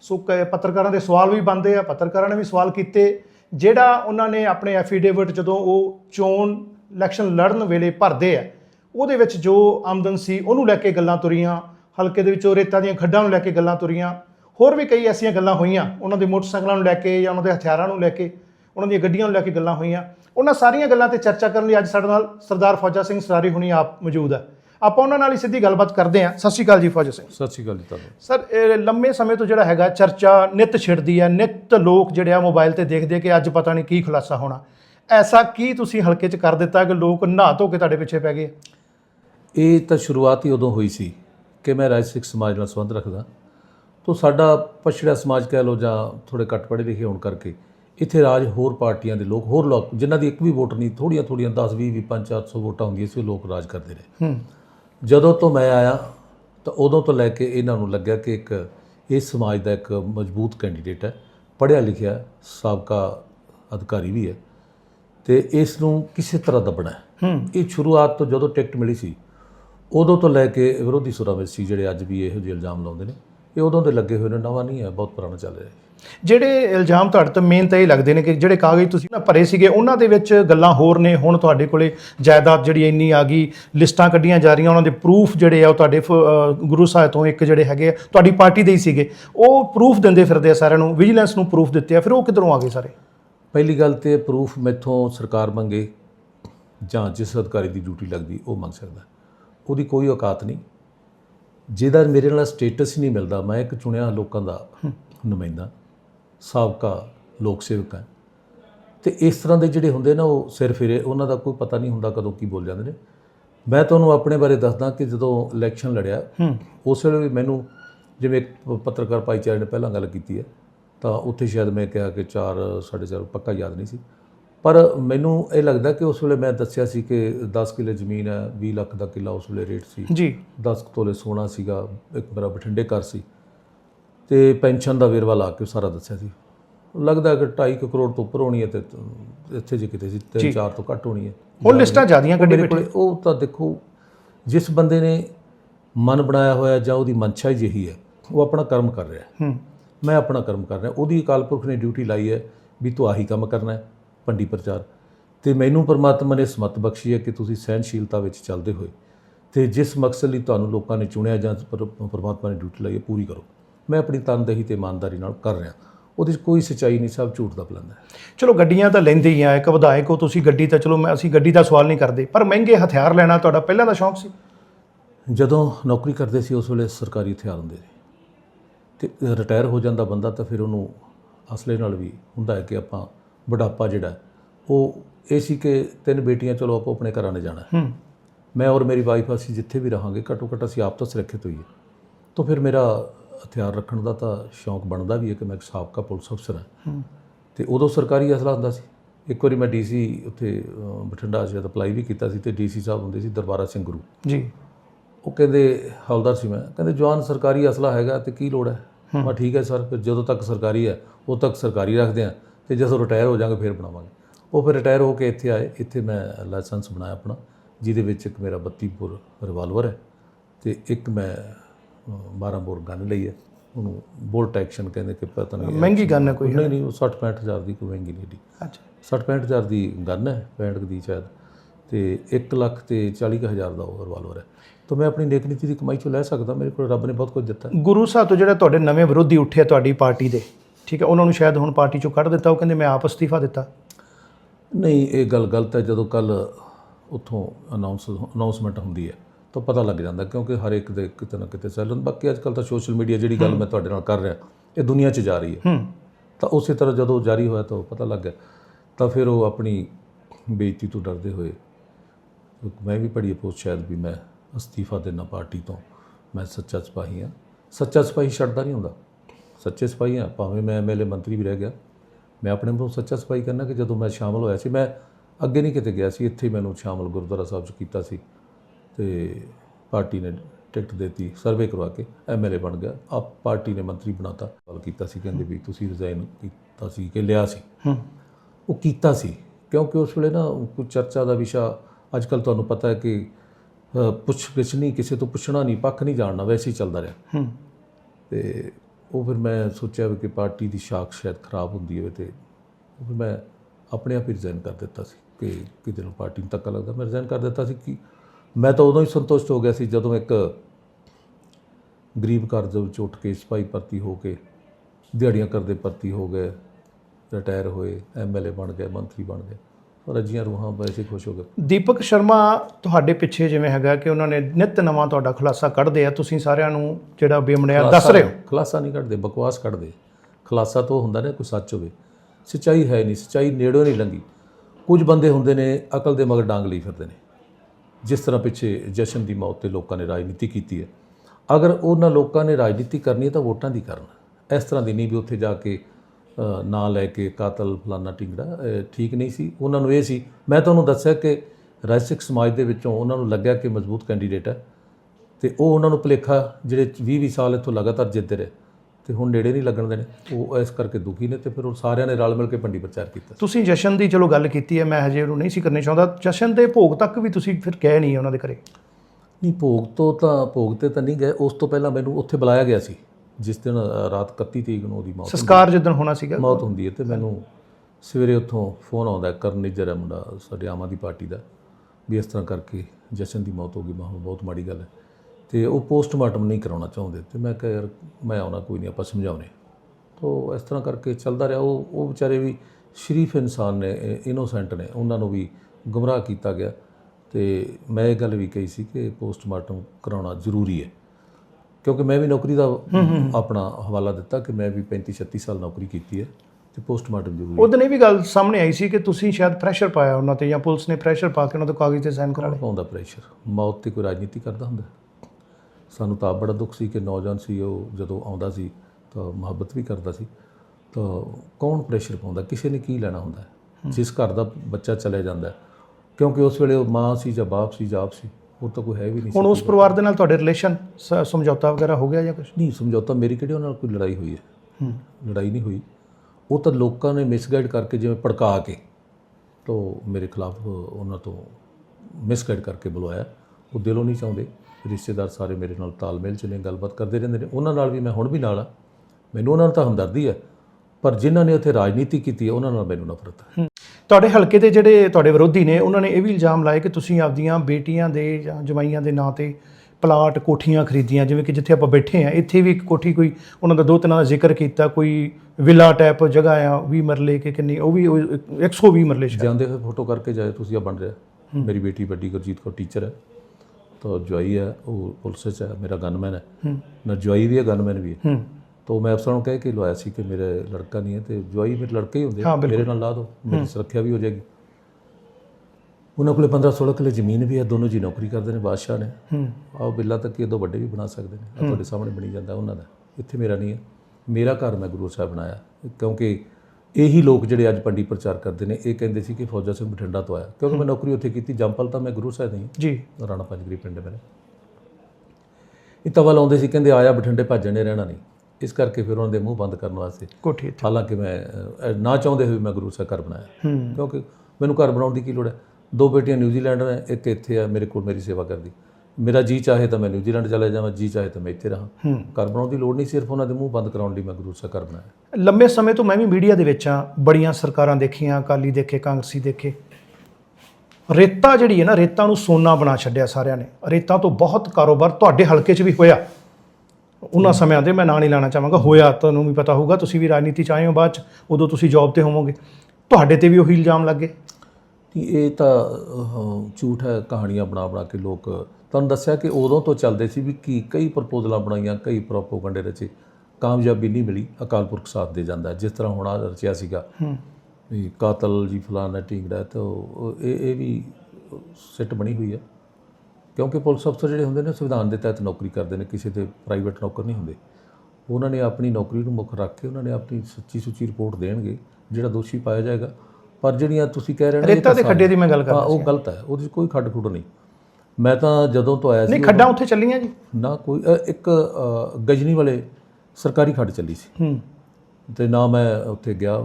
ਸੋ ਕ- ਪੱਤਰਕਾਰਾਂ ਦੇ ਸਵਾਲ ਵੀ ਬੰਦੇ ਆ, ਪੱਤਰਕਾਰਾਂ ਨੇ ਵੀ ਸਵਾਲ ਕੀਤੇ। ਜਿਹੜਾ ਉਹਨਾਂ ਨੇ ਆਪਣੇ ਐਫੀਡੇਵਿਟ ਜਦੋਂ ਉਹ ਚੋਣ ਇਲੈਕਸ਼ਨ ਲੜਨ ਵੇਲੇ ਭਰਦੇ ਆ, ਉਹਦੇ ਵਿੱਚ ਜੋ ਆਮਦਨ ਸੀ ਉਹਨੂੰ ਲੈ ਕੇ ਗੱਲਾਂ ਤੁਰੀਆਂ, ਹਲਕੇ ਦੇ ਵਿੱਚੋਂ ਰੇਤਾ ਦੀਆਂ ਖੱਡਾਂ ਨੂੰ ਲੈ ਕੇ ਗੱਲਾਂ ਤੁਰੀਆਂ। ਹੋਰ ਵੀ ਕਈ ਐਸੀਆਂ ਗੱਲਾਂ ਹੋਈਆਂ। ਉਹਨਾਂ ਦੇ ਮੋਟਰਸਾਈਕਲਾਂ ਨੂੰ ਲੈ ਕੇ ਜਾਂ ਉਹਨਾਂ ਦੇ ਹਥਿਆਰਾਂ ਨੂੰ ਲੈ ਕੇ ਉਹਨਾਂ ਦੀਆਂ ਗੱਡੀਆਂ ਨੂੰ ਲੈ ਕੇ ਗੱਲਾਂ ਹੋਈਆਂ। ਉਹਨਾਂ ਸਾਰੀਆਂ ਗੱਲਾਂ ਤੇ ਚਰਚਾ ਕਰਨ ਲਈ ਅੱਜ ਸਾਡੇ ਨਾਲ ਸਰਦਾਰ ਫੌਜਾ ਸਿੰਘ ਸਰਾਰੀ ਹੁਣੀ ਆਪ ਮੌਜੂਦ ਹੈ। ਆਪਾਂ ਉਹਨਾਂ ਨਾਲ ਹੀ ਸਿੱਧੀ ਗੱਲਬਾਤ ਕਰਦੇ ਹਾਂ। ਸਤਿ ਸ਼੍ਰੀ ਅਕਾਲ ਜੀ ਫੌਜਾ ਸਿੰਘ। ਸਤਿ ਸ਼੍ਰੀ ਅਕਾਲ ਜੀ ਤੁਹਾਨੂੰ ਸਰ ਇਹ ਲੰਮੇ ਸਮੇਂ ਤੋਂ ਜਿਹੜਾ ਹੈਗਾ ਚਰਚਾ ਨਿਤ ਛਿੜਦੀ ਹੈ। ਨਿਤ ਲੋਕ ਜਿਹੜੇ ਆ ਮੋਬਾਈਲ ਤੇ ਦੇਖਦੇ ਕਿ ਅੱਜ ਪਤਾ ਨਹੀਂ ਕੀ ਖੁਲਾਸਾ ਹੋਣਾ। ਐਸਾ ਕੀ ਤੁਸੀਂ ਹਲਕੇ 'ਚ ਕਰ ਦਿੱਤਾ ਕਿ ਲੋਕ ਨਹਾ ਧੋ ਕੇ ਤੁਹਾਡੇ ਪਿੱਛੇ ਪੈ ਗਏ? ਇਹ ਤਾਂ ਸ਼ੁਰੂਆਤ ਹੀ ਉਦੋਂ ਹੋਈ ਸੀ ਕਿ ਮੈਂ ਰਾਜ ਸਿੱਖ ਸਮਾਜ ਨਾਲ ਸੰਬੰਧ ਰੱਖਦਾ। ਤੋਂ ਸਾਡਾ ਪਛੜਿਆ ਸਮਾਜ ਕਹਿ ਲਓ ਜਾਂ ਥੋੜੇ ਘੱਟ ਪੜ੍ਹੇ ਲਿਖੇ ਹੋਣ ਕਰਕੇ ਇੱਥੇ ਰਾਜ ਹੋਰ ਪਾਰਟੀਆਂ ਦੇ ਲੋਕ ਹੋਰ ਲੋਕ ਜਿਨ੍ਹਾਂ ਦੀ ਇੱਕ ਵੀ ਵੋਟ ਨਹੀਂ ਥੋੜੀਆਂ ਥੋੜੀਆਂ 10 20 ਵੀ 5 400 ਵੋਟਾਂ ਹੁੰਦੀਆਂ ਸੀ ਉਹ ਲੋਕ ਰਾਜ ਕਰਦੇ ਰਹੇ। ਜਦੋਂ ਤੋਂ ਮੈਂ ਆਇਆ ਤਾਂ ਉਦੋਂ ਤੋਂ ਲੈ ਕੇ ਇਹਨਾਂ ਨੂੰ ਲੱਗਿਆ ਕਿ ਇੱਕ ਇਸ ਸਮਾਜ ਦਾ ਇੱਕ ਮਜ਼ਬੂਤ ਕੈਂਡੀਡੇਟ ਹੈ ਪੜ੍ਹਿਆ ਲਿਖਿਆ ਸਾਬਕਾ ਅਧਿਕਾਰੀ ਵੀ ਹੈ ਤੇ ਇਸ ਨੂੰ ਕਿਸੇ ਤਰ੍ਹਾਂ ਦੱਬਣਾ ਹੂੰ। ਇਹ ਸ਼ੁਰੂਆਤ ਤੋਂ ਜਦੋਂ ਟਿਕਟ ਮਿਲੀ ਸੀ ਉਦੋਂ ਤੋਂ ਲੈ ਕੇ ਵਿਰੋਧੀ ਸੁਰਾਂ ਵਿੱਚ ਸੀ ਜਿਹੜੇ ਅੱਜ ਵੀ ਇਹੋ ਜਿਹੇ ਇਲਜ਼ਾਮ ਲਾਉਂਦੇ ਨੇ। ਇਹ ਉਦੋਂ ਦੇ ਲੱਗੇ ਹੋਏ ਨੇ ਨਵਾਂ ਨਹੀਂ ਹੈ ਬਹੁਤ ਪੁਰਾਣਾ ਚੱਲ ਰਿਹਾ ਹੈ। ਜਿਹੜੇ ਇਲਜ਼ਾਮ ਤੁਹਾਡੇ ਤੋਂ ਮੇਨ ਤਾਂ ਇਹ ਲੱਗਦੇ ਨੇ ਕਿ ਜਿਹੜੇ ਕਾਗਜ਼ ਤੁਸੀਂ ਨਾ ਭਰੇ ਸੀਗੇ ਉਹਨਾਂ ਦੇ ਵਿੱਚ ਗੱਲਾਂ ਹੋਰ ਨੇ। ਹੁਣ ਤੁਹਾਡੇ ਕੋਲੇ ਜਾਇਦਾਦ ਜਿਹੜੀ ਇੰਨੀ ਆ ਗਈ ਲਿਸਟਾਂ ਕੱਢੀਆਂ ਜਾ ਰਹੀਆਂ ਉਹਨਾਂ ਦੇ ਪ੍ਰੂਫ ਜਿਹੜੇ ਆ ਉਹ ਤੁਹਾਡੇ ਗੁਰੂ ਸਾਹਿਬ ਤੋਂ ਇੱਕ ਜਿਹੜੇ ਹੈਗੇ ਆ, ਤੁਹਾਡੀ ਪਾਰਟੀ ਦੇ ਹੀ ਸੀਗੇ। ਉਹ ਪ੍ਰੂਫ ਦਿੰਦੇ ਫਿਰਦੇ ਆ ਸਾਰਿਆਂ ਨੂੰ ਵਿਜੀਲੈਂਸ ਨੂੰ ਪ੍ਰੂਫ ਦਿੱਤੇ ਆ ਫਿਰ ਉਹ ਕਿੱਧਰੋਂ ਆ ਗਏ ਸਾਰੇ? ਪਹਿਲੀ ਗੱਲ ਤੇ ਪ੍ਰੂਫ ਮੈਥੋਂ ਸਰਕਾਰ ਮੰਗੇ ਜਾਂ ਜਿਸ ਅਧਿਕਾਰੀ ਦੀ ਡਿਊਟੀ ਲੱਗਦੀ ਉਹ ਮੰਗ ਸਕਦਾ। ਉਹਦੀ ਕੋਈ ਔਕਾਤ ਨਹੀਂ। ਜਿਹਦਾ ਮੇਰੇ ਨਾਲ ਸਟੇਟਸ ਹੀ ਨਹੀਂ ਮਿਲਦਾ ਮੈਂ ਇੱਕ ਚੁਣਿਆ ਲੋਕਾਂ ਦਾ ਨੁਮਾਇੰਦਾ ਸਾਬਕਾ ਲੋਕ ਸੇਵਕ ਹਾਂ। ਤੇ ਇਸ ਤਰ੍ਹਾਂ ਦੇ ਜਿਹੜੇ ਹੁੰਦੇ ਨਾ ਉਹ ਸਿਰ ਫਿਰੇ ਉਹਨਾਂ ਦਾ ਕੋਈ ਪਤਾ ਨਹੀਂ ਹੁੰਦਾ ਕਦੋਂ ਕੀ ਬੋਲ ਜਾਂਦੇ ਨੇ। ਮੈਂ ਤੁਹਾਨੂੰ ਆਪਣੇ ਬਾਰੇ ਦੱਸਦਾ ਕਿ ਜਦੋਂ ਇਲੈਕਸ਼ਨ ਲੜਿਆ ਉਸ ਵੇਲੇ ਵੀ ਮੈਨੂੰ ਜਿਵੇਂ ਇੱਕ ਪੱਤਰਕਾਰ ਭਾਈਚਾਰੇ ਨੇ ਪਹਿਲਾਂ ਗੱਲ ਕੀਤੀ ਹੈ ਤਾਂ ਉੱਥੇ ਸ਼ਾਇਦ ਮੈਂ ਕਿਹਾ ਕਿ 4 4.5 ਪੱਕਾ ਯਾਦ ਨਹੀਂ ਸੀ। ਪਰ ਮੈਨੂੰ ਇਹ ਲੱਗਦਾ ਕਿ ਉਸ ਵੇਲੇ ਮੈਂ ਦੱਸਿਆ ਸੀ ਕਿ 10 ਕਿੱਲੇ ਜ਼ਮੀਨ ਹੈ 20 ਲੱਖ ਦਾ ਕਿੱਲਾ ਉਸ ਵੇਲੇ ਰੇਟ ਸੀ। ਜੀ। 10 ਕੁ ਤੋਲੇ ਸੋਨਾ ਸੀਗਾ ਇੱਕ ਮੇਰਾ ਬਠਿੰਡੇ ਘਰ ਸੀ। ਤੇ ਪੈਨਸ਼ਨ ਦਾ ਵੇਰਵਾ ਲਾ ਕੇ ਸਾਰਾ ਦੱਸਿਆ ਸੀ। ਲੱਗਦਾ ਕਿ 2.5 ਕਰੋੜ ਤੋਂ ਉੱਪਰ ਹੋਣੀ ਹੈ ਤੇ ਇੱਥੇ ਜੇ ਕਿਤੇ ਸੀ 3-4 ਤੋਂ ਘੱਟ ਹੋਣੀ ਹੈ। ਹੁਣ ਲਿਸਟਾਂ ਜ਼ਿਆਦੀਆਂ ਕੱਢੀ ਕੋਲੇ ਉਹ ਤਾਂ ਦੇਖੋ ਜਿਸ ਬੰਦੇ ਨੇ ਮਨ ਬਣਾਇਆ ਹੋਇਆ ਜਾਂ ਉਹਦੀ ਮਨਸ਼ਾ ਹੀ ਜਿਹੀ ਹੈ ਉਹ ਆਪਣਾ ਕਰਮ ਕਰ ਰਿਹਾ ਹੈ। ਹੂੰ। ਮੈਂ ਆਪਣਾ ਕਰਮ ਕਰ ਰਿਹਾ ਉਹਦੀ ਅਕਾਲ ਪੁਰਖ ਨੇ ਡਿਊਟੀ ਲਾਈ ਹੈ ਵੀ ਤੂੰ ਆਹੀ ਕੰਮ ਕਰਨਾ ਹੈ। ਪੰਡੀ ਪ੍ਰਚਾਰ। ਤੇ ਮੈਨੂੰ ਪਰਮਾਤਮਾ ਨੇ ਸਮਤ ਬਖਸ਼ੀ ਹੈ ਕਿ ਤੁਸੀਂ ਸਹਿਨਸ਼ੀਲਤਾ ਵਿੱਚ ਚੱਲਦੇ ਹੋਏ ਤੇ ਜਿਸ ਮਕਸਦ ਲਈ ਤੁਹਾਨੂੰ ਲੋਕਾਂ ਨੇ ਚੁਣਿਆ ਜਾਂ ਪਰ- ਪਰਮਾਤਮਾ ਨੇ ਡਿਊਟੀ ਲਾਈ ਹੈ ਪੂਰੀ ਕਰੋ। ਮੈਂ ਆਪਣੀ ਤਨਦੇਹੀ ਤੇ ਇਮਾਨਦਾਰੀ ਨਾਲ ਕਰ ਰਿਹਾ। ਉਹਦੇ 'ਚ ਕੋਈ ਸੱਚਾਈ ਨਹੀਂ ਸਭ ਝੂਠ ਦਾ ਬਲੰਦ ਹੈ। ਚਲੋ ਗੱਡੀਆਂ ਤਾਂ ਲੈਂਦੇ ਹੀ ਆ ਇੱਕ ਵਿਧਾਇਕ ਹੋ ਤੁਸੀਂ ਗੱਡੀ ਤਾਂ ਚਲੋ ਮੈਂ ਅਸੀਂ ਗੱਡੀ ਦਾ ਸਵਾਲ ਨਹੀਂ ਕਰਦੇ ਪਰ ਮਹਿੰਗੇ ਹਥਿਆਰ ਲੈਣਾ ਤੁਹਾਡਾ ਪਹਿਲਾਂ ਦਾ ਸ਼ੌਂਕ ਸੀ? ਜਦੋਂ ਨੌਕਰੀ ਕਰਦੇ ਸੀ ਉਸ ਵੇਲੇ ਸਰਕਾਰੀ ਹਥਿਆਰ ਹੁੰਦੇ ਸੀ। ਤੇ ਰਿਟਾਇਰ ਹੋ ਜਾਂਦਾ ਬੰਦਾ ਤਾਂ ਫਿਰ ਉਹਨੂੰ ਅਸਲੇ ਨਾਲ ਵੀ ਹੁੰਦਾ ਹੈ ਕਿ ਆਪਾਂ ਬੁਢਾਪਾ ਜਿਹੜਾ ਉਹ ਇਹ ਸੀ ਕਿ ਤਿੰਨ ਬੇਟੀਆਂ ਚਲੋ ਆਪੋ ਆਪਣੇ ਘਰਾਂ ਨੇ ਜਾਣਾ ਮੈਂ ਔਰ ਮੇਰੀ ਵਾਈਫ ਅਸੀਂ ਜਿੱਥੇ ਵੀ ਰਹਾਂਗੇ ਘੱਟੋ ਘੱਟ ਅਸੀਂ ਆਪ ਤੋਂ ਸੁਰੱਖਿਅਤ ਹੋਈਏ। ਤਾਂ ਫਿਰ ਮੇਰਾ ਹਥਿਆਰ ਰੱਖਣ ਦਾ ਤਾਂ ਸ਼ੌਂਕ ਬਣਦਾ ਵੀ ਹੈ ਕਿ ਮੈਂ ਇੱਕ ਸਾਬਕਾ ਪੁਲਿਸ ਅਫਸਰ ਹਾਂ। ਤੇ ਉਦੋਂ ਸਰਕਾਰੀ ਅਸਲਾ ਹੁੰਦਾ ਸੀ। ਇੱਕ ਵਾਰੀ ਮੈਂ ਡੀਸੀ ਉੱਥੇ ਬਠਿੰਡਾ ਜਦ ਅਪਲਾਈ ਵੀ ਕੀਤਾ ਸੀ ਤੇ ਡੀਸੀ ਸਾਹਿਬ ਹੁੰਦੇ ਸੀ ਦਰਬਾਰਾ ਸਿੰਘ ਗੁਰੂ। ਜੀ। ਉਹ ਕਹਿੰਦੇ ਹੌਲਦਾਰ ਸੀ ਮੈਂ ਕਹਿੰਦੇ ਜਵਾਨ ਸਰਕਾਰੀ ਅਸਲਾ ਹੈਗਾ ਤੇ ਕੀ ਲੋੜ ਹੈ? ਮੈਂ ਠੀਕ ਹੈ ਸਰ ਫਿਰ ਜਦੋਂ ਤੱਕ ਸਰਕਾਰੀ ਹੈ ਉਦੋਂ ਤੱਕ ਸਰਕਾਰੀ ਰੱਖਦੇ ਆ ਤੇ ਜਦੋਂ ਰਿਟਾਇਰ ਹੋ ਜਾਾਂਗੇ ਫਿਰ ਬਣਾਵਾਂਗੇ। ਉਹ ਫਿਰ ਰਿਟਾਇਰ ਹੋ ਕੇ ਇੱਥੇ ਆਏ। ਇੱਥੇ ਮੈਂ ਲਾਇਸੈਂਸ ਬਣਾਇਆ ਆਪਣਾ ਜਿਹਦੇ ਵਿੱਚ ਇੱਕ ਮੇਰਾ 32 ਬੋਰ ਰਿਵਾਲਵਰ ਹੈ ਤੇ ਇੱਕ ਮੈਂ ਅ, 12 ਬੋਰ ਗਨ ਲਈ ਹੈ। ਉਹਨੂੰ ਬੋਲਟ ਐਕਸ਼ਨ ਕਹਿੰਦੇ ਕਿ ਪਤਾ ਨਹੀਂ ਮਹਿੰਗੀ ਗਨ ਹੈ ਕੋਈ ਨਹੀਂ ਨਹੀਂ ਉਹ 60 65 ਹਜ਼ਾਰ ਦੀ ਕੋਈ ਮਹਿੰਗੀ ਨਹੀਂ ਏਡੀ ਅੱਛਾ। 60 65 ਹਜ਼ਾਰ ਦੀ ਗਨ ਹੈ 65 ਕੁ ਦੀ ਸ਼ਾਇਦ। ਤੇ 1 ਲੱਖ ਤੇ 40 ਕੁ ਹਜ਼ਾਰ ਦਾ ਉਹ ਰਿਵਾਲਵਰ ਹੈ। ਤਾਂ ਮੈਂ ਆਪਣੀ ਨੇਕ ਨੀਤੀ ਦੀ ਕਮਾਈ ਚੋਂ ਲੈ ਸਕਦਾ। ਮੇਰੇ ਕੋਲ ਰੱਬ ਨੇ ਬਹੁਤ ਕੁਝ ਦਿੱਤਾ। ਗੁਰੂ ਸਾਹਿਬ ਤੋਂ ਜਿਹੜੇ ਤੁਹਾਡੇ ਨਵੇਂ ਵਿਰੋਧੀ ਉੱਠੇ ਤੁਹਾਡੀ ਪਾਰਟੀ ਦੇ ਠੀਕ ਹੈ ਉਹਨਾਂ ਨੂੰ ਸ਼ਾਇਦ ਹੁਣ ਪਾਰਟੀ ਚੋਂ ਕੱਢ ਦਿੱਤਾ ਉਹ ਕਹਿੰਦੇ ਮੈਂ ਆਪ ਅਸਤੀਫਾ ਦਿੱਤਾ। ਨਹੀਂ ਇਹ ਗੱਲ ਗਲਤ ਹੈ ਜਦੋਂ ਕੱਲ ਉੱਥੋਂ ਅਨਾਉਂਸ ਅਨਾਉਂਸਮੈਂਟ ਹੁੰਦੀ ਹੈ ਤਾਂ ਪਤਾ ਲੱਗ ਜਾਂਦਾ ਕਿਉਂਕਿ ਹਰ ਇੱਕ ਦੇ ਕਿਤੇ ਨਾ ਕਿਤੇ ਚੱਲਣ ਬਾਕੀ ਅੱਜ ਕੱਲ ਤਾਂ ਸੋਸ਼ਲ ਮੀਡੀਆ ਜਿਹੜੀ ਗੱਲ ਮੈਂ ਤੁਹਾਡੇ ਨਾਲ ਕਰ ਰਿਹਾ ਇਹ ਦੁਨੀਆ 'ਚ ਜਾ ਰਹੀ ਹੈ। ਤਾਂ ਉਸੇ ਤਰ੍ਹਾਂ ਜਦੋਂ ਜਾਰੀ ਹੋਇਆ ਤਾਂ ਪਤਾ ਲੱਗ ਗਿਆ ਤਾਂ ਫਿਰ ਉਹ ਆਪਣੀ ਬੇਇੱਜ਼ਤੀ ਤੋਂ ਡਰਦੇ ਹੋਏ ਮੈਂ ਵੀ ਪੜ੍ਹੀ ਪੋਸਟ ਸ਼ਾਇਦ ਵੀ ਮੈਂ ਅਸਤੀਫਾ ਦੇਣਾ ਪਾਰਟੀ ਤੋਂ ਮੈਂ ਸੱਚਾ ਸਿਪਾਹੀ ਹਾਂ। ਸੱਚਾ ਸਿਪਾਹੀ ਛੱਡਦਾ ਨਹੀਂ ਹੁੰਦਾ ਸੱਚੇ ਸਿਪਾਹੀ ਹਾਂ ਭਾਵੇਂ ਮੈਂ ਐਮਐਲਏ ਮੰਤਰੀ ਵੀ ਰਹਿ ਗਿਆ। ਮੈਂ ਆਪਣੇ ਨੂੰ ਸੱਚਾ ਸਿਪਾਹੀ ਕਰਨਾ ਕਿ ਜਦੋਂ ਮੈਂ ਸ਼ਾਮਲ ਹੋਇਆ ਸੀ ਮੈਂ ਅੱਗੇ ਨਹੀਂ ਕਿਤੇ ਗਿਆ ਸੀ ਇੱਥੇ ਮੈਨੂੰ ਸ਼ਾਮਲ ਗੁਰਦੁਆਰਾ ਸਾਹਿਬ 'ਚ ਕੀਤਾ ਸੀ ਤੇ ਪਾਰਟੀ ਨੇ ਟਿਕਟ ਦਿੱਤੀ ਸਰਵੇ ਕਰਵਾ ਕੇ ਐਮਐਲਏ ਬਣ ਗਿਆ। ਆਪ ਪਾਰਟੀ ਨੇ ਮੰਤਰੀ ਬਣਾਤਾ ਗੱਲ ਕੀਤਾ ਸੀ ਕਹਿੰਦੇ ਵੀ ਤੁਸੀਂ ਰਿਜ਼ਾਈਨ ਕੀਤਾ ਸੀ ਕਿ ਲਿਆ ਸੀ। ਉਹ ਕੀਤਾ ਸੀ ਕਿਉਂਕਿ ਉਸ ਵੇਲੇ ਨਾ ਕੋਈ ਚਰਚਾ ਦਾ ਵਿਸ਼ਾ ਅੱਜ ਕੱਲ ਤੁਹਾਨੂੰ ਪਤਾ ਹੈ ਕਿ ਪੁੱਛ ਗਿੱਛ ਨਹੀਂ ਕਿਸੇ ਤੋਂ ਪੁੱਛਣਾ ਨਹੀਂ ਪੱਖ ਨਹੀਂ ਜਾਣਨਾ ਵੈਸੇ ਹੀ ਚੱਲਦਾ ਰਿਹਾ। ਹੂੰ। ਤੇ ਉਹ ਫਿਰ ਮੈਂ ਸੋਚਿਆ ਵੀ ਕਿ ਪਾਰਟੀ ਦੀ ਸ਼ਾਖ ਸ਼ਾਇਦ ਖਰਾਬ ਹੁੰਦੀ ਹੋਵੇ ਤੇ ਉਹ ਫਿਰ ਮੈਂ ਆਪਣੇ ਆਪ ਹੀ ਰਿਜ਼ਾਈਨ ਕਰ ਦਿੱਤਾ ਸੀ ਕਿ ਕਿਤੇ ਨੂੰ ਪਾਰਟੀ ਨੂੰ ਧੱਕਾ ਲੱਗਦਾ। ਮੈਂ ਰਿਜ਼ਾਈਨ ਕਰ ਦਿੱਤਾ ਸੀ ਕਿ ਮੈਂ ਤਾਂ ਉਦੋਂ ਹੀ ਸੰਤੁਸ਼ਟ ਹੋ ਗਿਆ ਸੀ ਜਦੋਂ ਇੱਕ ਗਰੀਬ ਘਰ ਦੇ ਵਿੱਚ ਉੱਠ ਕੇ ਸਿਪਾਹੀ ਭਰਤੀ ਹੋ ਕੇ ਦਿਹਾੜੀਆਂ ਕਰਦੇ ਭਰਤੀ ਹੋ ਗਏ, ਰਿਟਾਇਰ ਹੋਏ ਐਮਐਲਏ ਬਣ ਗਏ, ਮੰਤਰੀ ਬਣ ਗਏ। ਔਰ ਅਜੀਆਂ ਰੂਹਾਂ ਵੈਸੇ ਖੁਸ਼ ਹੋ ਗਏ। ਦੀਪਕ ਸ਼ਰਮਾ ਤੁਹਾਡੇ ਪਿੱਛੇ ਜਿਵੇਂ ਹੈਗਾ ਕਿ ਉਹਨਾਂ ਨੇ ਨਿਤ ਨਵਾਂ ਤੁਹਾਡਾ ਖੁਲਾਸਾ ਕੱਢਦੇ ਆ ਤੁਸੀਂ ਸਾਰਿਆਂ ਨੂੰ ਜਿਹੜਾ ਬੇਮਣਿਆ ਦੱਸ ਰਹੇ ਹੋ? ਖੁਲਾਸਾ ਨਹੀਂ ਕੱਢਦੇ ਬਕਵਾਸ ਕੱਢਦੇ। ਖੁਲਾਸਾ ਤਾਂ ਹੁੰਦਾ ਨੇ ਕੋਈ ਸੱਚ ਹੋਵੇ। ਸੱਚਾਈ ਹੈ ਨਹੀਂ ਸੱਚਾਈ ਨੇੜੋਂ ਨਹੀਂ ਲੰਗੀ ਕੁਝ ਬੰਦੇ ਹੁੰਦੇ ਨੇ ਅਕਲ ਦੇ ਮਗਰ ਡਾਂਗ ਲਈ ਫਿਰਦੇ ਨੇ। ਜਿਸ ਤਰ੍ਹਾਂ ਪਿੱਛੇ ਜਸ਼ਨ ਦੀ ਮੌਤ ਤੇ ਲੋਕਾਂ ਨੇ ਰਾਜਨੀਤੀ ਕੀਤੀ ਹੈ। ਅਗਰ ਉਹਨਾਂ ਲੋਕਾਂ ਨੇ ਰਾਜਨੀਤੀ ਕਰਨੀ ਹੈ ਤਾਂ ਵੋਟਾਂ ਦੀ ਕਰਨ। ਇਸ ਤਰ੍ਹਾਂ ਦੀ ਨਹੀਂ ਵੀ ਉੱਥੇ ਜਾ ਕੇ ਨਾਂ ਲੈ ਕੇ ਕਾਤਲ ਫਲਾਨਾ ਟਿੰਗੜਾ ਠੀਕ ਨਹੀਂ ਸੀ। ਉਹਨਾਂ ਨੂੰ ਇਹ ਸੀ ਮੈਂ ਤੁਹਾਨੂੰ ਦੱਸਿਆ ਕਿ ਰਾਜਸਿਕ ਸਮਾਜ ਦੇ ਵਿੱਚੋਂ ਉਹਨਾਂ ਨੂੰ ਲੱਗਿਆ ਕਿ ਮਜ਼ਬੂਤ ਕੈਂਡੀਡੇਟ ਹੈ ਤੇ ਉਹ ਉਹਨਾਂ ਨੂੰ ਭੁਲੇਖਾ ਜਿਹੜੇ 20 20 ਸਾਲ ਇੱਥੋਂ ਲਗਾਤਾਰ ਜਿੱਤਦੇ ਰਹੇ ਤੇ ਹੁਣ ਨੇੜੇ ਨਹੀਂ ਲੱਗਣ ਦੇਣੇ। ਉਹ ਇਸ ਕਰਕੇ ਦੁਖੀ ਨੇ ਤੇ ਫਿਰ ਉਹ ਸਾਰਿਆਂ ਨੇ ਰਲ ਮਿਲ ਕੇ ਪੰਡੀ ਪ੍ਰਚਾਰ ਕੀਤਾ। ਤੁਸੀਂ ਜਸ਼ਨ ਦੀ ਚਲੋ ਗੱਲ ਕੀਤੀ ਹੈ ਮੈਂ ਹਜੇ ਉਹਨੂੰ ਨਹੀਂ ਸੀ ਕਰਨੀ ਚਾਹੁੰਦਾ। ਜਸ਼ਨ ਦੇ ਭੋਗ ਤੱਕ ਵੀ ਤੁਸੀਂ ਫਿਰ ਗਏ ਨਹੀਂ ਉਹਨਾਂ ਦੇ ਘਰੇ? ਨਹੀਂ ਭੋਗ ਤੋਂ ਤਾਂ ਭੋਗ ਤੇ ਤਾਂ ਨਹੀਂ ਗਏ। ਉਸ ਤੋਂ ਪਹਿਲਾਂ ਮੈਨੂੰ ਉੱਥੇ ਬੁਲਾਇਆ ਗਿਆ ਸੀ। ਜਿਸ ਦਿਨ ਰਾਤ 31 ਤਰੀਕ ਨੂੰ ਉਹਦੀ ਮੌਤ ਸੰਸਕਾਰ ਜਿੱਦਣ ਹੋਣਾ ਸੀਗਾ। ਮੌਤ ਹੁੰਦੀ ਹੈ ਤੇ ਮੈਨੂੰ ਸਵੇਰੇ ਉੱਥੋਂ ਫੋਨ ਆਉਂਦਾ ਕਰਨ ਨਿੱਜਰ ਹੈ ਮੁੰਡਾ ਸਾਡੇ ਆਮ ਆਦਮੀ ਪਾਰਟੀ ਦਾ ਵੀ ਇਸ ਤਰ੍ਹਾਂ ਕਰਕੇ ਜਸ਼ਨ ਦੀ ਮੌਤ ਹੋ ਗਈ ਮੈਂ ਬਹੁਤ ਮਾੜੀ ਗੱਲ ਹੈ। ਤੇ ਉਹ ਪੋਸਟਮਾਰਟਮ ਨਹੀਂ ਕਰਾਉਣਾ ਚਾਹੁੰਦੇ ਤੇ ਮੈਂ ਕਿਹਾ ਯਾਰ ਮੈਂ ਆਉਣਾ ਕੋਈ ਨਹੀਂ ਆਪਾਂ ਸਮਝਾਉਣੇ ਤੋ ਇਸ ਤਰ੍ਹਾਂ ਕਰਕੇ ਚੱਲਦਾ ਰਿਹਾ। ਉਹ ਉਹ ਵਿਚਾਰੇ ਵੀ ਸ਼ਰੀਫ ਇਨਸਾਨ ਨੇ ਇਨੋਸੈਂਟ ਨੇ ਉਹਨਾਂ ਨੂੰ ਵੀ ਗੁੰਮਰਾਹ ਕੀਤਾ ਗਿਆ। ਤੇ ਮੈਂ ਇਹ ਗੱਲ ਵੀ ਕਹੀ ਸੀ ਕਿ ਪੋਸਟਮਾਰਟਮ ਕਰਾਉਣਾ ਜ਼ਰੂਰੀ ਹੈ। ਕਿਉਂਕਿ ਮੈਂ ਵੀ ਨੌਕਰੀ ਦਾ ਆਪਣਾ ਹਵਾਲਾ ਦਿੱਤਾ ਕਿ ਮੈਂ ਵੀ 35 36 ਸਾਲ ਨੌਕਰੀ ਕੀਤੀ ਹੈ ਤੇ ਪੋਸਟਮਾਰਟਮ ਜ਼ਰੂਰੀ ਉਹਦਨ ਇਹ ਵੀ ਗੱਲ ਸਾਹਮਣੇ ਆਈ ਸੀ ਕਿ ਤੁਸੀਂ ਸ਼ਾਇਦ ਪ੍ਰੈਸ਼ਰ ਪਾਇਆ ਉਹਨਾਂ ਤੇ ਜਾਂ ਪੁਲਿਸ ਨੇ ਪ੍ਰੈਸ਼ਰ ਪਾ ਕੇ ਉਹਨਾਂ ਤੋਂ ਕਾਗਜ਼ ਤੇ ਸਾਈਨ ਕਰਾ ਲਏ ਪਾਉਂਦਾ ਪ੍ਰੈਸ਼ਰ ਮੌਤ ਤੇ ਕੋਈ ਰਾਜਨੀਤੀ ਕਰਦਾ ਹੁੰਦਾ? ਸਾਨੂੰ ਤਾਂ ਬੜਾ ਦੁੱਖ ਸੀ ਕਿ ਨੌਜਵਾਨ ਸੀ ਉਹ ਜਦੋਂ ਆਉਂਦਾ ਸੀ ਤਾਂ ਮੁਹੱਬਤ ਵੀ ਕਰਦਾ ਸੀ। ਤਾਂ ਕੌਣ ਪ੍ਰੈਸ਼ਰ ਪਾਉਂਦਾ? ਕਿਸੇ ਨੇ ਕੀ ਲੈਣਾ ਹੁੰਦਾ? ਜਿਸ ਘਰ ਦਾ ਬੱਚਾ ਚਲੇ ਜਾਂਦਾ। ਕਿਉਂਕਿ ਉਸ ਵੇਲੇ ਉਹ ਮਾਂ ਸੀ ਜਾਂ ਬਾਪ ਸੀ ਜਾਂ ਆਪ ਸੀ। ਉਹ ਤਾਂ ਕੋਈ ਹੈ ਵੀ ਨਹੀਂ ਹੁਣ ਉਸ ਪਰਿਵਾਰ ਦੇ ਨਾਲ ਤੁਹਾਡੇ ਰਿਲੇਸ਼ਨ ਸਮਝੌਤਾ ਵਗੈਰਾ ਹੋ ਗਿਆ ਜਾਂ ਕੁਝ ਨਹੀਂ ਸਮਝੌਤਾ ਮੇਰੀ ਕਿਹੜੇ ਉਹਨਾਂ ਨਾਲ ਕੋਈ ਲੜਾਈ ਹੋਈ ਹੈ? ਹੂੰ। ਲੜਾਈ ਨਹੀਂ ਹੋਈ। ਉਹ ਤਾਂ ਲੋਕਾਂ ਨੇ ਮਿਸਗਾਈਡ ਕਰਕੇ ਜਿਵੇਂ ਭੜਕਾ ਕੇ ਤੋਂ ਮੇਰੇ ਖਿਲਾਫ ਉਹਨਾਂ ਤੋਂ ਮਿਸਗਾਈਡ ਕਰਕੇ ਬੁਲਵਾਇਆ ਉਹ ਦਿਲੋਂ ਨਹੀਂ ਚਾਹੁੰਦੇ। ਰਿਸ਼ਤੇਦਾਰ ਸਾਰੇ ਮੇਰੇ ਨਾਲ ਤਾਲਮੇਲ ਚ ਨੇ ਗੱਲਬਾਤ ਕਰਦੇ ਰਹਿੰਦੇ ਨੇ। ਉਹਨਾਂ ਨਾਲ ਵੀ ਮੈਂ ਹੁਣ ਵੀ ਨਾਲ ਆ ਮੈਨੂੰ ਉਹਨਾਂ ਨਾਲ ਤਾਂ ਹਮਦਰਦੀ ਹੈ। ਪਰ ਜਿਨ੍ਹਾਂ ਨੇ ਉੱਥੇ ਰਾਜਨੀਤੀ ਕੀਤੀ ਹੈ ਉਹਨਾਂ ਨਾਲ ਮੈਨੂੰ ਨਫ਼ਰਤ ਹੂੰ। ਤੁਹਾਡੇ ਹਲਕੇ ਦੇ ਜਿਹੜੇ ਤੁਹਾਡੇ ਵਿਰੋਧੀ ਨੇ ਉਹਨਾਂ ਨੇ ਇਹ ਵੀ ਇਲਜ਼ਾਮ ਲਾਏ ਕਿ ਤੁਸੀਂ ਆਪਦੀਆਂ ਬੇਟੀਆਂ ਦੇ ਜਾਂ ਜਵਾਈਆਂ ਦੇ ਨਾਂ ਤੇ ਪਲਾਟ ਕੋਠੀਆਂ ਖਰੀਦੀਆਂ ਜਿਵੇਂ ਕਿ ਜਿੱਥੇ ਆਪਾਂ ਬੈਠੇ ਆ ਇੱਥੇ ਵੀ ਇੱਕ ਕੋਠੀ ਕੋਈ ਉਹਨਾਂ ਦਾ ਦੋ ਤਿੰਨਾਂ ਦਾ ਜ਼ਿਕਰ ਕੀਤਾ ਕੋਈ ਵਿਲਾ ਟਾਈਪ ਜਗ੍ਹਾ ਆ 20 ਮਰਲੇ ਕਿ ਕਿੰਨੀ ਉਹ ਵੀ ਉਹ 120 ਮਰਲੇ ਸ਼ਾਇਦ। ਜਾਂਦੇ ਹੋਏ ਫੋਟੋ ਕਰਕੇ ਜਾਏ ਤੁਸੀਂ ਆ ਬਣ ਰਿਹਾ। ਮੇਰੀ ਬੇਟੀ ਵੱਡੀ ਗੁਰਜੀਤ ਕੌਰ ਟੀਚਰ ਹੈ ਤਾਂ ਜਵਾਈ ਹੈ ਉਹ ਪੁਲਿਸ 'ਚ ਹੈ ਮੇਰਾ ਗਨਮੈਨ ਹੈ। ਨਾ ਜਵਾਈ ਵੀ ਹੈ ਗਨਮੈਨ ਵੀ ਹੂੰ। ਤੋ ਮੈਂ ਅਫਸਰਾਂ ਨੂੰ ਕਹਿ ਕੇ ਲਵਾਇਆ ਸੀ ਕਿ ਮੇਰੇ ਲੜਕਾ ਨਹੀਂ ਹੈ ਤੇ ਜਵਾਈ ਮੇਰੇ ਲੜਕੇ ਹੀ ਹੁੰਦੇ। ਮੇਰੇ ਨਾਲ ਲਾ ਦਿਓ ਮੇਰੀ ਸੁਰੱਖਿਆ ਵੀ ਹੋ ਜਾਏਗੀ। ਉਹਨਾਂ ਕੋਲੇ 15 16 ਕਿੱਲੇ ਜ਼ਮੀਨ ਵੀ ਹੈ ਦੋਨੋਂ ਜੀ ਨੌਕਰੀ ਕਰਦੇ ਨੇ ਬਾਦਸ਼ਾਹ ਨੇ। ਹੂੰ। ਆਓ ਬਿੱਲਾ ਤੱਕ ਇਹ ਤੋਂ ਵੱਡੇ ਵੀ ਬਣਾ ਸਕਦੇ ਨੇ। ਆਹ ਤੁਹਾਡੇ ਸਾਹਮਣੇ ਬਣੀ ਜਾਂਦਾ ਉਹਨਾਂ ਦਾ। ਇੱਥੇ ਮੇਰਾ ਨਹੀਂ ਹੈ। ਮੇਰਾ ਘਰ ਮੈਂ ਗੁਰੂ ਸਾਹਿਬ ਬਣਾਇਆ। ਕਿਉਂਕਿ ਇਹੀ ਲੋਕ ਜਿਹੜੇ ਅੱਜ ਪੰਡੀ ਪ੍ਰਚਾਰ ਕਰਦੇ ਨੇ ਇਹ ਕਹਿੰਦੇ ਸੀ ਕਿ ਫੌਜਾ ਸਿੰਘ ਬਠਿੰਡਾ ਤੋਂ ਆਇਆ। ਕਿਉਂਕਿ ਮੈਂ ਨੌਕਰੀ ਉੱਥੇ ਕੀਤੀ ਜੰਪਲ ਤਾਂ ਮੈਂ ਗੁਰੂ ਸਾਹਿਬ ਨਹੀਂ। ਜੀ। ਰਾਣਾ ਪੰਜਗਰੀ ਪਿੰਡ ਮੇਰੇ। ਇਹ ਤਵਾ ਲਾਉਂਦੇ ਸੀ ਕਹਿੰਦੇ ਆਇਆ ਬਠਿੰਡੇ ਭੱਜਣ ਰਹਿਣਾ ਨਹੀਂ। ਇਸ ਕਰਕੇ ਫਿਰ ਉਹਨਾਂ ਦੇ ਮੂੰਹ ਬੰਦ ਕਰਨ ਵਾਸਤੇ। ਕੋਠੀ ਇੱਥੇ। ਹਾਲਾਂਕਿ ਮੈਂ ਨਾ ਚਾਹੁੰਦੇ ਹੋਏ ਮੈਂ ਗੁਰੂ ਸਾਹਿਬ ਘਰ ਬਣਾਇਆ। ਕਿਉਂਕਿ ਮੈਨੂੰ ਘਰ ਬਣਾਉਣ ਦੀ ਕੀ ਲੋੜ ਹੈ? ਦੋ ਬੇਟੀਆਂ ਨਿਊਜ਼ੀਲੈਂਡ ਨੇ ਇੱਕ ਇੱਥੇ ਆ ਮੇਰੇ ਕੋਲ ਮੇਰੀ ਸੇਵਾ ਕਰਦੀ। ਮੇਰਾ ਜੀ ਚਾਹੇ ਤਾਂ ਮੈਂ ਨਿਊਜ਼ੀਲੈਂਡ ਚਲਾ ਜਾਵਾਂ ਜੀ ਚਾਹੇ ਤਾਂ ਮੈਂ ਇੱਥੇ ਰਹਾਂ। ਘਰ ਬਣਾਉਣ ਦੀ ਲੋੜ ਨਹੀਂ ਸਿਰਫ ਉਹਨਾਂ ਦੇ ਮੂੰਹ ਬੰਦ ਕਰਾਉਣ ਲਈ ਮੈਂ ਗੁਰੂ ਸਾਹਿਬ ਘਰ ਬਣਾਇਆ। ਲੰਬੇ ਸਮੇਂ ਤੋਂ ਮੈਂ ਵੀ ਮੀਡੀਆ ਦੇ ਵਿੱਚ ਆ ਬੜੀਆਂ ਸਰਕਾਰਾਂ ਦੇਖੀਆਂ ਅਕਾਲੀ ਦੇਖੇ ਕਾਂਗਰਸੀ ਦੇਖੇ। ਰੇਤਾ ਜਿਹੜੀ ਹੈ ਨਾ ਰੇਤਾ ਨੂੰ ਸੋਨਾ ਬਣਾ ਛੱਡਿਆ ਸਾਰਿਆਂ ਨੇ। ਰੇਤਾ ਤੋਂ ਬਹੁਤ ਕਾਰੋਬਾਰ ਤੁਹਾਡੇ ਹਲਕੇ 'ਚ ਵੀ ਹੋਇਆ। ਉਹਨਾਂ ਸਮਿਆਂ ਦੇ ਮੈਂ ਨਾਂ ਨਹੀਂ ਲਾਣਾ ਚਾਹਾਂਗਾ। ਹੋਇਆ ਤੁਹਾਨੂੰ ਵੀ ਪਤਾ ਹੋਊਗਾ ਤੁਸੀਂ ਵੀ ਰਾਜਨੀਤੀ 'ਚ ਆਏ ਹੋ ਬਾਅਦ 'ਚ ਉਦੋਂ ਤੁਸੀਂ ਜੌਬ ਤੇ ਹੋਵੋਗੇ। ਤੁਹਾਡੇ ਤੇ ਵੀ ਉਹੀ ਇਲਜ਼ਾਮ ਲੱਗੇ। ਕਿ ਇਹ ਤਾਂ ਝੂਠ ਹੈ ਕਹਾਣੀਆਂ ਬਣਾ ਬਣਾ ਕੇ ਲੋਕ ਤੁਹਾਨੂੰ ਦੱਸਿਆ ਕਿ ਉਦੋਂ ਤੋਂ ਚੱਲਦੇ ਸੀ ਵੀ ਕੀ ਕਈ ਪ੍ਰਪੋਜ਼ਲਾਂ ਬਣਾਈਆਂ ਕਈ ਪ੍ਰੋਪੋਗੰਡੇ ਰਚੇ। ਕਾਮਯਾਬੀ ਨਹੀਂ ਮਿਲੀ ਅਕਾਲ ਪੁਰਖ ਸਾਥ ਦੇ ਜਾਂਦਾ। ਜਿਸ ਤਰ੍ਹਾਂ ਹੁਣ ਆ ਰਚਿਆ ਸੀਗਾ ਵੀ ਕਾਤਲ ਜੀ ਫਲਾਣਾ ਢੀਂਗੜਾ ਤਾਂ ਇਹ ਇਹ ਵੀ ਸਿੱਟ ਬਣੀ ਹੋਈ ਹੈ। ਕਿਉਂਕਿ ਪੁਲਿਸ ਅਫਸਰ ਜਿਹੜੇ ਹੁੰਦੇ ਨੇ ਸੰਵਿਧਾਨ ਦੇ ਤਹਿਤ ਨੌਕਰੀ ਕਰਦੇ ਨੇ ਕਿਸੇ ਤੇ ਪ੍ਰਾਈਵੇਟ ਨੌਕਰ ਨਹੀਂ ਹੁੰਦੇ। ਉਹਨਾਂ ਨੇ ਆਪਣੀ ਨੌਕਰੀ ਨੂੰ ਮੁੱਖ ਰੱਖ ਕੇ ਉਹਨਾਂ ਨੇ ਆਪਣੀ ਸੱਚੀ ਸੁੱਚੀ ਰਿਪੋਰਟ ਦੇਣਗੇ ਜਿਹੜਾ ਦੋਸ਼ੀ ਪਾਇਆ ਜਾਏਗਾ। ਪਰ ਜਿਹੜੀਆਂ ਤੁਸੀਂ ਕਹਿ ਰਹੇ ਹੋ ਰੇਤਾ ਦੇ ਖੱਡੇ ਦੀ ਮੈਂ ਗੱਲ ਕਰ ਹਾਂ ਉਹ ਗਲਤ ਹੈ ਉਹਦੇ ਕੋਈ ਖੱਡ ਖੁੱਡ ਨਹੀਂ। ਮੈਂ ਤਾਂ ਜਦੋਂ ਤੋਂ ਆਇਆ ਸੀ ਨਹੀਂ ਖੱਡਾਂ ਉੱਥੇ ਚੱਲੀਆਂ ਜੀ। ਨਾ ਕੋਈ ਇੱਕ ਗਜਨੀ ਵਾਲੇ ਸਰਕਾਰੀ ਖੱਡ ਚੱਲੀ ਸੀ। ਹੂੰ। ਤੇ ਨਾ ਮੈਂ ਉੱਥੇ ਗਿਆ।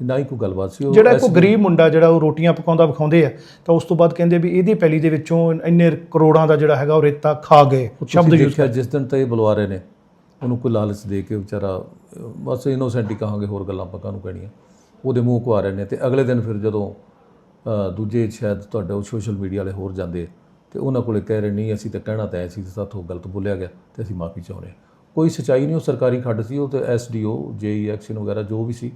ਨਾ ਹੀ ਕੋਈ ਗੱਲਬਾਤ ਸੀ ਉਹ ਜਿਹੜਾ ਕੋਈ ਗਰੀਬ ਮੁੰਡਾ ਜਿਹੜਾ ਉਹ ਰੋਟੀਆਂ ਪਕਾਉਂਦਾ ਵਿਖਾਉਂਦੇ ਆ ਤਾਂ ਉਸ ਤੋਂ ਬਾਅਦ ਕਹਿੰਦੇ ਵੀ ਇਹਦੀ ਪੈਲੀ ਦੇ ਵਿੱਚੋਂ ਇੰਨੇ ਕਰੋੜਾਂ ਦਾ ਜਿਹੜਾ ਹੈਗਾ ਉਹ ਰੇਤਾ ਖਾ ਗਏ ਸ਼ਬਦ ਯੂਜ਼ ਦੇਖਿਆ ਜਿਸ ਦਿਨ ਤਾਂ ਇਹ ਬੁਲਵਾ ਰਹੇ ਨੇ ਉਹਨੂੰ ਕੋਈ ਲਾਲਚ ਦੇ ਕੇ ਵਿਚਾਰਾ ਬਸ ਇਨੋਸੈਂਟ ਹੀ ਕਹਾਂਗੇ ਹੋਰ ਗੱਲਾਂ ਆਪਾਂ ਕਾਹਨੂੰ ਕਹਿਣੀਆਂ। ਉਹਦੇ ਮੂੰਹ ਕੋ ਆ ਰਹੇ ਨੇ ਤੇ ਅਗਲੇ ਦਿਨ ਫਿਰ ਜਦੋਂ ਦੂਜੇ ਸ਼ਾਇਦ ਤੁਹਾਡੇ ਉਹ ਸੋਸ਼ਲ ਮੀਡੀਆ ਵਾਲੇ ਹੋਰ ਜਾਂਦੇ ਤੇ ਉਹਨਾਂ ਕੋਲੇ ਕਹਿ ਰਹੇ ਨਹੀਂ ਅਸੀਂ ਤਾਂ ਕਹਿਣਾ ਤਾਂ ਸੀ ਤੇ ਸਾਥੋਂ ਗਲਤ ਬੋਲਿਆ ਗਿਆ ਤੇ ਅਸੀਂ ਮਾਫੀ ਚਾਹੁੰਦੇ ਹਾਂ। ਕੋਈ ਸਚਾਈ ਨਹੀਂ ਉਹ ਸਰਕਾਰੀ ਖੱਡ ਸੀ ਉਹ ਤੇ ਐਸਡੀਓ ਜੇਈ ਐਕਸ਼ਨ ਵਗੈਰਾ ਜੋ ਵੀ ਸੀ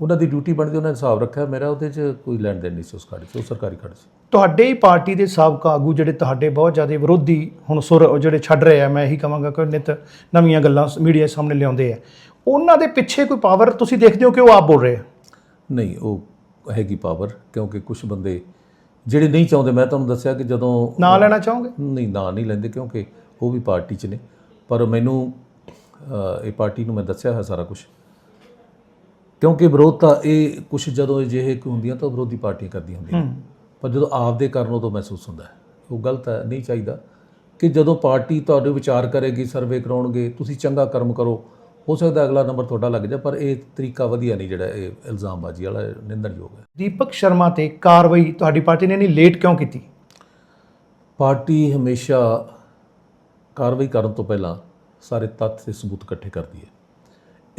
ਉਹਨਾਂ ਦੀ ਡਿਊਟੀ ਬਣਦੀ ਉਹਨਾਂ ਨੇ ਹਿਸਾਬ ਰੱਖਿਆ। ਮੇਰਾ ਉਹਦੇ 'ਚ ਕੋਈ ਲੈਣ ਦੇਣ ਨਹੀਂ ਸੀ ਉਸ ਖੱਡ 'ਚ ਉਹ ਸਰਕਾਰੀ ਖੱਡ ਸੀ। ਤੁਹਾਡੇ ਹੀ ਪਾਰਟੀ ਦੇ ਸਾਬਕਾ ਆਗੂ ਜਿਹੜੇ ਤੁਹਾਡੇ ਬਹੁਤ ਜ਼ਿਆਦਾ ਵਿਰੋਧੀ ਹੁਣ ਸੁਰ ਉਹ ਜਿਹੜੇ ਛੱਡ ਰਹੇ ਆ ਮੈਂ ਇਹੀ ਕਹਾਂਗਾ ਕਿ ਨਿਤ ਨਵੀਆਂ ਗੱਲਾਂ ਮੀਡੀਆ ਸਾਹਮਣੇ ਲਿਆਉਂਦੇ ਆ। ਉਹਨਾਂ ਦੇ ਪਿੱਛੇ ਕੋਈ ਪਾਵਰ ਤੁਸੀਂ ਦੇਖਦੇ ਹੋ ਕਿ ਉਹ ਆਪ ਬੋਲ ਰਹੇ ਆ? ਨਹੀਂ ਉਹ ਹੈਗੀ ਪਾਵਰ ਕਿਉਂਕਿ ਕੁਝ ਬੰਦੇ ਜਿਹੜੇ ਨਹੀਂ ਚਾਹੁੰਦੇ ਮੈਂ ਤੁਹਾਨੂੰ ਦੱਸਿਆ ਕਿ ਜਦੋਂ ਨਾਂ ਲੈਣਾ ਚਾਹੋਗੇ? ਨਹੀਂ ਨਾਂ ਨਹੀਂ ਲੈਂਦੇ ਕਿਉਂਕਿ ਉਹ ਵੀ ਪਾਰਟੀ 'ਚ ਨੇ। ਪਰ ਮੈਨੂੰ ਇਹ ਪਾਰਟੀ ਨੂੰ ਮੈਂ ਦੱਸਿਆ ਹੈ ਸਾਰਾ ਕੁਝ ਕਿਉਂਕਿ ਵਿਰੋਧਤਾ ਇਹ ਕੁਝ ਜਦੋਂ ਅਜਿਹੇ ਕੁ ਹੁੰਦੀਆਂ ਤਾਂ ਵਿਰੋਧੀ ਪਾਰਟੀਆਂ ਕਰਦੀਆਂ ਹੁੰਦੀਆਂ। ਪਰ ਜਦੋਂ ਆਪਦੇ ਕਰਨ ਉਦੋਂ ਮਹਿਸੂਸ ਹੁੰਦਾ ਹੈ। ਉਹ ਗਲਤ ਹੈ ਨਹੀਂ ਚਾਹੀਦਾ। ਕਿ ਜਦੋਂ ਪਾਰਟੀ ਤੁਹਾਡੇ ਵਿਚਾਰ ਕਰੇਗੀ ਸਰਵੇ ਕਰਾਉਣਗੇ ਤੁਸੀਂ ਚੰਗਾ ਕਰਮ ਕਰੋ ਹੋ ਸਕਦਾ ਅਗਲਾ ਨੰਬਰ ਤੁਹਾਡਾ ਲੱਗ ਜਾ ਪਰ ਇਹ ਤਰੀਕਾ ਵਧੀਆ ਨਹੀਂ ਜਿਹੜਾ ਇਹ ਇਲਜ਼ਾਮਬਾਜ਼ੀ ਵਾਲਾ ਨਿੰਦਣਯੋਗ ਹੈ। ਦੀਪਕ ਸ਼ਰਮਾ ਤੇ ਕਾਰਵਾਈ ਤੁਹਾਡੀ ਪਾਰਟੀ ਨੇ ਨਹੀਂ ਲੇਟ ਕਿਉਂ ਕੀਤੀ? ਪਾਰਟੀ ਹਮੇਸ਼ਾ ਕਾਰਵਾਈ ਕਰਨ ਤੋਂ ਪਹਿਲਾਂ ਸਾਰੇ ਤੱਥ ਤੇ ਸਬੂਤ ਇਕੱਠੇ ਕਰਦੀ ਹੈ।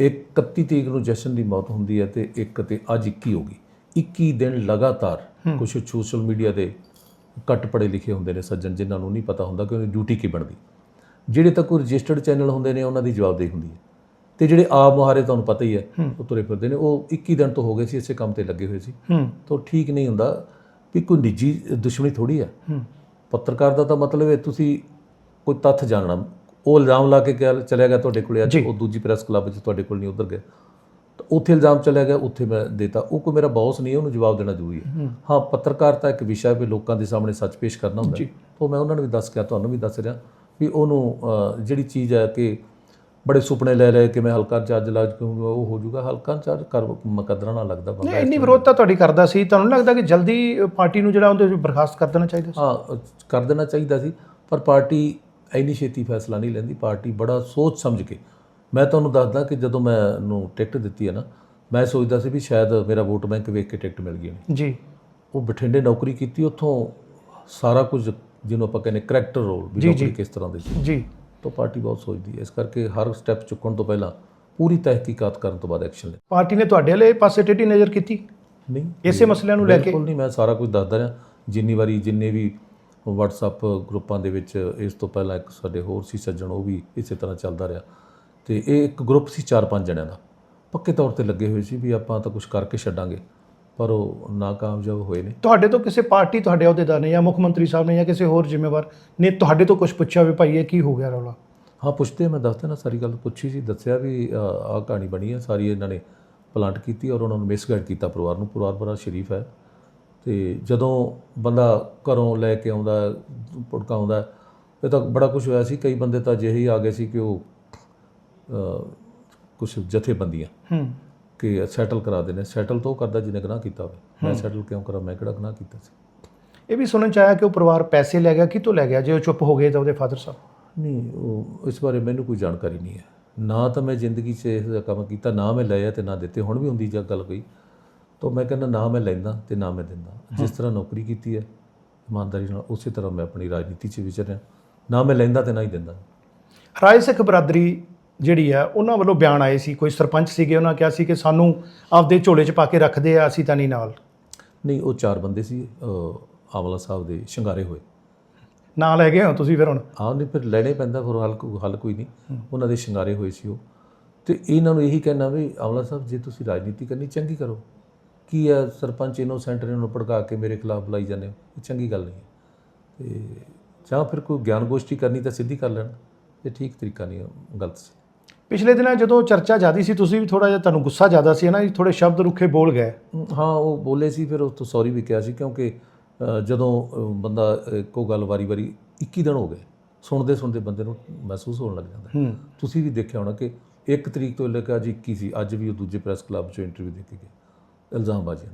31 ਤਰੀਕ ਨੂੰ ਜਸ਼ਨ ਦੀ ਮੌਤ ਹੁੰਦੀ ਹੈ ਤੇ ਇੱਕ ਤੇ ਅੱਜ 21 ਹੋ ਗਈ। 21 ਦਿਨ ਲਗਾਤਾਰ ਕੁਝ ਸੋਸ਼ਲ ਮੀਡੀਆ ਦੇ ਘੱਟ ਪੜੇ ਲਿਖੇ ਹੁੰਦੇ ਨੇ ਸੱਜਣ ਜਿਨ੍ਹਾਂ ਨੂੰ ਨਹੀਂ ਪਤਾ ਹੁੰਦਾ ਕਿ ਉਹਦੀ ਡਿਊਟੀ ਕੀ ਬਣਦੀ। ਜਿਹੜੇ ਤਾਂ ਕੋਈ ਰਜਿਸਟਰਡ ਚੈਨਲ ਹੁੰਦੇ ਨੇ ਉਹਨਾਂ ਦੀ ਜਵਾਬਦੇਹੀ ਹੁੰਦੀ ਹੈ। ਤੇ ਜਿਹੜੇ ਆਪ ਮੁਹਾਰੇ ਤੁਹਾਨੂੰ ਪਤਾ ਹੀ ਹੈ ਉਹ ਤੁਰੇ ਫਿਰਦੇ ਨੇ। ਉਹ 21 ਦਿਨ ਤੋਂ ਹੋ ਗਏ ਸੀ ਇਸੇ ਕੰਮ ਤੇ ਲੱਗੇ ਹੋਏ ਸੀ। ਤਾਂ ਠੀਕ ਨਹੀਂ ਹੁੰਦਾ ਵੀ ਕੋਈ ਨਿੱਜੀ ਦੁਸ਼ਮਣੀ ਥੋੜੀ ਹੂੰ। ਪੱਤਰਕਾਰ ਦਾ ਤਾਂ ਮਤਲਬ ਹੈ ਤੁਸੀਂ ਕੋਈ ਤੱਥ ਜਾਣਨਾ। ਉਹ ਇਲਜ਼ਾਮ ਲਾ ਕੇ ਚਲਿਆ ਗਿਆ ਤੁਹਾਡੇ ਕੋਲੇ ਅੱਜ ਉਹ ਦੂਜੀ ਪ੍ਰੈਸ ਕਲੱਬ 'ਚ ਤੁਹਾਡੇ ਕੋਲ ਨਹੀਂ ਉਧਰ ਗਿਆ ਤਾਂ ਉੱਥੇ ਇਲਜ਼ਾਮ ਚਲਿਆ ਗਿਆ ਉੱਥੇ ਮੈਂ ਦੇਤਾ। ਉਹ ਕੋਈ ਮੇਰਾ ਬੌਸ ਨਹੀਂ ਹੈ ਉਹਨੂੰ ਜਵਾਬ ਦੇਣਾ ਜ਼ਰੂਰੀ ਹੈ। ਹਾਂ। ਪੱਤਰਕਾਰਤਾ ਇੱਕ ਵਿਸ਼ਾ ਹੈ ਵੀ ਲੋਕਾਂ ਦੇ ਸਾਹਮਣੇ ਸੱਚ ਪੇਸ਼ ਕਰਨਾ ਹੁੰਦਾ ਹੈ। ਤਾਂ ਮੈਂ ਉਹਨਾਂ ਨੂੰ ਵੀ ਦੱਸ ਗਿਆ ਤੁਹਾਨੂੰ ਵੀ ਦੱਸ ਰਿਹਾ ਵੀ ਉਹਨੂੰ ਜਿਹੜੀ ਚੀਜ਼ ਹੈ ਕਿ ਬੜੇ ਸੁਪਨੇ ਲੈ ਲੈ ਕਿ ਮੈਂ ਹਲਕਾ ਇੰਚਾਰਜ ਲੱਗ ਜਾਊਂਗਾ ਉਹ ਹੋ ਜਾਊਗਾ। ਹਲਕਾ ਇੰਚਾਰਜ ਕਰ ਮੁਕੱਦਰਾਂ ਨਾਲ ਲੱਗਦਾ ਬੰਦਾ ਨਹੀਂ ਇੰਨੀ ਵਿਰੋਧਤਾ ਤੁਹਾਡੀ ਕਰਦਾ ਸੀ ਤੁਹਾਨੂੰ ਲੱਗਦਾ ਕਿ ਜਲਦੀ ਪਾਰਟੀ ਨੂੰ ਜਿਹੜਾ ਉਹਦੇ ਵਿੱਚ ਬਰਖਾਸਤ ਕਰ ਦੇਣਾ ਚਾਹੀਦਾ ਸੀ? ਹਾਂ ਕਰ ਦੇਣਾ ਚਾਹੀਦਾ ਸੀ ਪਰ ਪਾਰਟੀ ਇੰਨੀ ਛੇਤੀ ਫੈਸਲਾ ਨਹੀਂ ਲੈਂਦੀ ਪਾਰਟੀ ਬੜਾ ਸੋਚ ਸਮਝ ਕੇ। ਮੈਂ ਤੁਹਾਨੂੰ ਦੱਸਦਾ ਕਿ ਜਦੋਂ ਮੈਂ ਨੂੰ ਟਿਕਟ ਦਿੱਤੀ ਹੈ ਨਾ ਮੈਂ ਸੋਚਦਾ ਸੀ ਵੀ ਸ਼ਾਇਦ ਮੇਰਾ ਵੋਟ ਬੈਂਕ ਵੇਖ ਕੇ ਟਿਕਟ ਮਿਲ ਗਈ ਹੋਣੀ। ਜੀ। ਉਹ ਬਠਿੰਡੇ ਨੌਕਰੀ ਕੀਤੀ ਉੱਥੋਂ ਸਾਰਾ ਕੁਝ ਜਿਹਨੂੰ ਆਪਾਂ ਕਹਿੰਦੇ ਕਰੈਕਟਰ ਰੋਲ ਵੀ ਨੌਕਰੀ ਕਿਸ ਤਰ੍ਹਾਂ ਦੀ ਸੀ। ਜੀ। ਤਾਂ ਪਾਰਟੀ ਬਹੁਤ ਸੋਚਦੀ ਹੈ। ਇਸ ਕਰਕੇ ਹਰ ਸਟੈਪ ਚੁੱਕਣ ਤੋਂ ਪਹਿਲਾਂ ਪੂਰੀ ਤਹਿਕੀਕਾਤ ਕਰਨ ਤੋਂ ਬਾਅਦ ਐਕਸ਼ਨ ਲੈ। ਪਾਰਟੀ ਨੇ ਤੁਹਾਡੇ ਵਾਲੇ ਪਾਸੇ ਟੇਢੀ ਨਜ਼ਰ ਕੀਤੀ? ਨਹੀਂ। ਇਸੇ ਮਸਲਿਆਂ ਨੂੰ ਲੈ ਕੇ? ਬਿਲਕੁਲ ਨਹੀਂ ਮੈਂ ਸਾਰਾ ਕੁਝ ਦੱਸਦਾ ਰਿਹਾ। ਜਿੰਨੀ ਵਾਰੀ ਜਿੰਨੇ ਵੀ WhatsApp ਗਰੁੱਪਾਂ ਦੇ ਵਿੱਚ ਇਸ ਤੋਂ ਪਹਿਲਾਂ ਇੱਕ ਸਾਡੇ ਹੋਰ ਸੀ ਸੱਜਣ ਉਹ ਵੀ ਇਸੇ ਤਰ੍ਹਾਂ ਚੱਲਦਾ ਰਿਹਾ। ਤੇ ਇਹ ਇੱਕ ਗਰੁੱਪ ਸੀ 4-5 ਜਣਿਆਂ ਦਾ। ਪੱਕੇ ਤੌਰ ਤੇ ਲੱਗੇ ਹੋਏ ਸੀ ਵੀ ਆਪਾਂ ਤਾਂ ਕੁਝ ਕਰਕੇ ਛੱਡਾਂਗੇ ਪਰ ਉਹ ਨਾਕਾਮਯਾਬ ਹੋਏ ਨੇ। ਤੁਹਾਡੇ ਤੋਂ ਕਿਸੇ ਪਾਰਟੀ ਤੁਹਾਡੇ ਅਹੁਦੇਦਾਰ ਨੇ ਜਾਂ ਮੁੱਖ ਮੰਤਰੀ ਸਾਹਿਬ ਨੇ ਜਾਂ ਕਿਸੇ ਹੋਰ ਜ਼ਿੰਮੇਵਾਰ ਨੇ ਤੁਹਾਡੇ ਤੋਂ ਕੁਝ ਪੁੱਛਿਆ ਵੀ ਭਾਈ ਇਹ ਕੀ ਹੋ ਗਿਆ ਰੌਲਾ? ਹਾਂ ਪੁੱਛਦੇ ਮੈਂ ਦੱਸਦਾ ਨਾ ਸਾਰੀ ਗੱਲ ਪੁੱਛੀ ਸੀ ਦੱਸਿਆ ਵੀ ਆਹ ਕਹਾਣੀ ਬਣੀ ਹੈ ਸਾਰੀ ਇਹਨਾਂ ਨੇ ਪਲਾਂਟ ਕੀਤੀ ਔਰ ਉਹਨਾਂ ਨੂੰ ਮਿਸਗਾਈਡ ਕੀਤਾ ਪਰਿਵਾਰ ਨੂੰ। ਪਰਿਵਾਰ ਬੜਾ ਸ਼ਰੀਫ ਹੈ। ਤੇ ਜਦੋਂ ਬੰਦਾ ਘਰੋਂ ਲੈ ਕੇ ਆਉਂਦਾ ਭੁੜਕਾਉਂਦਾ ਹੈ, ਇਹ ਤਾਂ ਬੜਾ ਕੁਝ ਹੋਇਆ ਸੀ। ਕਈ ਬੰਦੇ ਤਾਂ ਅਜਿਹੇ ਹੀ ਆ ਗਏ ਸੀ ਕਿ ਉਹ ਕੁਝ ਜਥੇਬੰਦੀਆਂ ਹੂੰ। ਕਿ ਸੈਟਲ ਕਰਾ ਦੇਣੇ। ਸੈਟਲ ਤਾਂ ਕਰਦਾ ਜਿਹਨੇ ਗੁਨਾਹ ਕੀਤਾ ਹੋਵੇ। ਮੈਂ ਸੈਟਲ ਕਿਉਂ ਕਰਾਂ? ਮੈਂ ਕਿਹੜਾ ਗੁਨਾਹ ਕੀਤਾ ਸੀ? ਇਹ ਵੀ ਸੁਣਨ ਚ ਆਇਆ ਕਿ ਉਹ ਪਰਿਵਾਰ ਪੈਸੇ ਲੈ ਗਿਆ। ਕਿਤੋਂ ਲੈ ਗਿਆ? ਜੇ ਉਹ ਚੁੱਪ ਹੋ ਗਏ ਤਾਂ ਉਹਦੇ ਫਾਦਰ ਸਾਹਿਬ। ਨਹੀਂ ਉਹ ਇਸ ਬਾਰੇ ਮੈਨੂੰ ਕੋਈ ਜਾਣਕਾਰੀ ਨਹੀਂ ਹੈ। ਨਾ ਤਾਂ ਮੈਂ ਜ਼ਿੰਦਗੀ 'ਚ ਦਾ ਕੰਮ ਕੀਤਾ ਨਾ ਮੈਂ ਲਿਆ ਤੇ ਨਾ ਦਿੱਤੇ। ਹੁਣ ਵੀ ਹੁੰਦੀ ਜਾਂ ਗੱਲ ਕੋਈ। ਤਾਂ ਮੈਂ ਕਹਿੰਦਾ ਨਾ ਮੈਂ ਲੈਂਦਾ ਤੇ ਨਾ ਮੈਂ ਦਿੰਦਾ। ਜਿਸ ਤਰ੍ਹਾਂ ਨੌਕਰੀ ਕੀਤੀ ਹੈ ਇਮਾਨਦਾਰੀ ਨਾਲ ਉਸੇ ਤਰ੍ਹਾਂ ਮੈਂ ਆਪਣੀ ਰਾਜਨੀਤੀ 'ਚ ਵਿਚਰਿਆ ਨਾ ਮੈਂ ਲੈਂਦਾ ਤੇ ਨਾ ਹੀ ਦਿੰਦਾ। ਰਾਏ ਸਿੱਖ ਬਰਾਦਰੀ ਜਿਹੜੀ ਆ ਉਹਨਾਂ ਵੱਲੋਂ ਬਿਆਨ ਆਏ ਸੀ। ਕੋਈ ਸਰਪੰਚ ਸੀਗੇ ਉਹਨਾਂ ਕਿਹਾ ਸੀ ਕਿ ਸਾਨੂੰ ਆਪਦੇ ਝੋਲੇ 'ਚ ਪਾ ਕੇ ਰੱਖਦੇ ਆ ਅਸੀਂ ਤਾਂ ਨਹੀਂ ਨਾਲ। ਨਹੀਂ ਉਹ ਚਾਰ ਬੰਦੇ ਸੀ ਆਵਲਾ ਸਾਹਿਬ ਦੇ ਸ਼ਿੰਗਾਰੇ ਹੋਏ। ਨਾਲ ਲੈ ਗਏ ਹੋ ਤੁਸੀਂ ਫਿਰ ਹੁਣ? ਆਹ ਨਹੀਂ ਫਿਰ ਲੈਣੇ ਪੈਂਦਾ ਫਿਰ ਹੱਲ ਕੋ- ਹੱਲ ਕੋਈ ਨਹੀਂ। ਉਹਨਾਂ ਦੇ ਸ਼ਿੰਗਾਰੇ ਹੋਏ ਸੀ ਉਹ। ਤੇ ਇਹਨਾਂ ਨੂੰ ਇਹੀ ਕਹਿਣਾ ਵੀ ਆਵਲਾ ਸਾਹਿਬ ਜੇ ਤੁਸੀਂ ਰਾਜਨੀਤੀ ਕਰਨੀ ਚੰਗੀ ਕਰੋ। ਕੀ ਹੈ ਸਰਪੰਚ ਇਨੋਸੈਂਟ ਨੇ ਉਹਨੂੰ ਭੜਕਾ ਕੇ ਮੇਰੇ ਖਿਲਾਫ ਬੁਲਾਈ ਜਾਂਦੇ ਹੋ? ਇਹ ਚੰਗੀ ਗੱਲ ਨਹੀਂ ਤੇ ਜਾਂ ਫਿਰ ਕੋਈ ਗਿਆਨ ਗੋਸ਼ਟੀ ਕਰਨੀ ਤਾਂ ਸਿੱਧੀ ਕਰ ਲੈਣ। ਇਹ ਠੀਕ ਤਰੀਕਾ ਨਹੀਂ ਗਲਤ ਸੀ। ਪਿਛਲੇ ਦਿਨਾਂ ਜਦੋਂ ਚਰਚਾ ਜ਼ਿਆਦੀ ਸੀ ਤੁਸੀਂ ਵੀ ਥੋੜਾ ਜਿਹਾ ਤੁਹਾਨੂੰ ਗੁੱਸਾ ਜ਼ਿਆਦਾ ਸੀ ਨਾ? ਥੋੜੇ ਸ਼ਬਦ ਰੁੱਖੇ ਬੋਲ ਗਏ। ਹਾਂ ਉਹ ਬੋਲੇ ਸੀ ਫਿਰ ਉਸ ਤੋਂ ਸੌਰੀ ਵੀ ਕਿਹਾ ਸੀ ਕਿਉਂਕਿ ਜਦੋਂ ਬੰਦਾ ਇੱਕੋ ਗੱਲ ਵਾਰੀ-ਵਾਰੀ 21 ਦਿਨ ਹੋ ਗਏ ਸੁਣਦੇ ਸੁਣਦੇ ਬੰਦੇ ਨੂੰ ਮਹਿਸੂਸ ਹੋਣ ਲੱਗ ਜਾਂਦਾ ਤੁਸੀਂ ਵੀ ਦੇਖਿਆ ਹੋਣਾ ਕਿ 1 ਤਰੀਕ ਤੋਂ ਲੈ ਕੇ ਅੱਜ 21 ਸੀ ਅੱਜ ਵੀ ਉਹ ਦੂਜੇ ਪ੍ਰੈਸ ਕਲੱਬ 'ਚੋਂ ਇੰਟਰਵਿਊ ਦੇ ਕੇ ਗਏ। ਇਲਜ਼ਾਮਬਾਜ਼ੀਆਂ